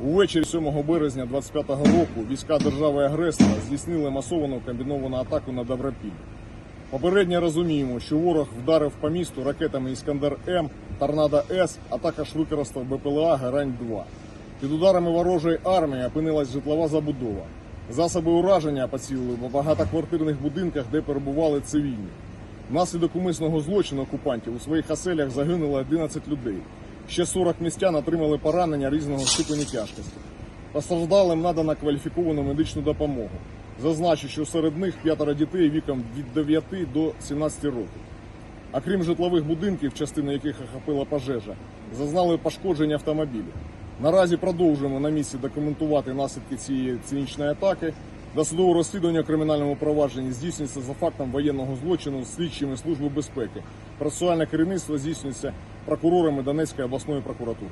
Увечері 7 березня 25 року війська держави-агресора здійснили масовану комбіновану атаку на Добропіль. Попередньо розуміємо, що ворог вдарив по місту ракетами Іскандер М, Торнадо С, а також використав БПЛА Герань-2. Під ударами ворожої армії опинилась житлова забудова. Засоби ураження поцілили в багатоквартирних будинках, де перебували цивільні. Внаслідок умисного злочину окупантів у своїх оселях загинуло 11 людей. Ще 40 містян отримали поранення різного ступені тяжкості. Постраждалим надано кваліфіковану медичну допомогу. Зазначу, що серед них п'ятеро дітей віком від 9 до 17 років. Окрім житлових будинків, частину яких охопила пожежа, зазнали пошкодження автомобілі. Наразі продовжуємо на місці документувати наслідки цієї цинічної атаки. Досудове розслідування у кримінальному провадженні здійснюється за фактом воєнного злочину з слідчими Служби безпеки. Процесуальне керівництво здійснюється прокурорами Донецької обласної прокуратури.